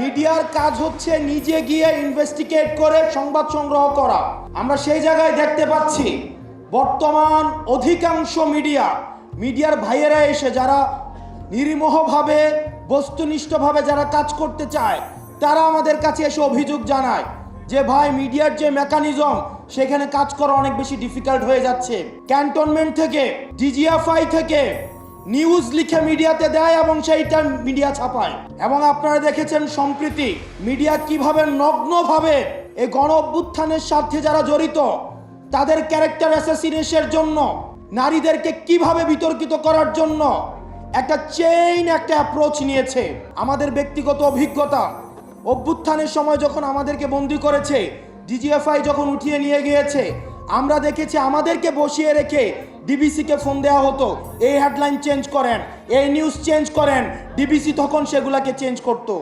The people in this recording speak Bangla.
মিডিয়ার কাজ হচ্ছে নিজে গিয়ে ইনভেস্টিগেট করে সংবাদ সংগ্রহ করা। আমরা সেই জায়গায় দেখতে পাচ্ছি, বর্তমান অধিকাংশ মিডিয়া, মিডিয়ার ভাইয়েরা এসে যারা নির্মোহভাবে বস্তুনিষ্ঠভাবে যারা কাজ করতে চায়, তারা আমাদের কাছে এসে অভিযোগ জানায় যে, ভাই, মিডিয়ার যে মেকানিজম সেখানে কাজ করা অনেক বেশি ডিফিকাল্ট হয়ে যাচ্ছে। ক্যান্টনমেন্ট থেকে ডিজিএফআই থেকে নিউজ লিখে মিডিয়াতে দেয় এবং সেইটা মিডিয়া ছাপায়। এবং আপনারা দেখেছেন সম্প্রীতি, মিডিয়া কীভাবে নগ্নভাবে এই গণ অভ্যুত্থানের সাথে যারা জড়িত, তাদের ক্যারেক্টার অ্যাসাসিনেশনের জন্য, নারীদেরকে কীভাবে বিতর্কিত করার জন্য একটা চেইন একটা অ্যাপ্রোচ নিয়েছে। আমাদের ব্যক্তিগত অভিজ্ঞতা, অভ্যুত্থানের সময় যখন আমাদেরকে বন্দি করেছে ডিজিএফআই যখন উঠিয়ে নিয়ে গিয়েছে আমরা দেখেছি আমাদেরকে বসিয়ে রেখে ডিবিসিকে ফোন দেওয়া হতো। এই হেডলাইন চেঞ্জ করেন, এই নিউজ চেঞ্জ করেন, ডিবিসি তখন সেগুলাকে চেঞ্জ করতো।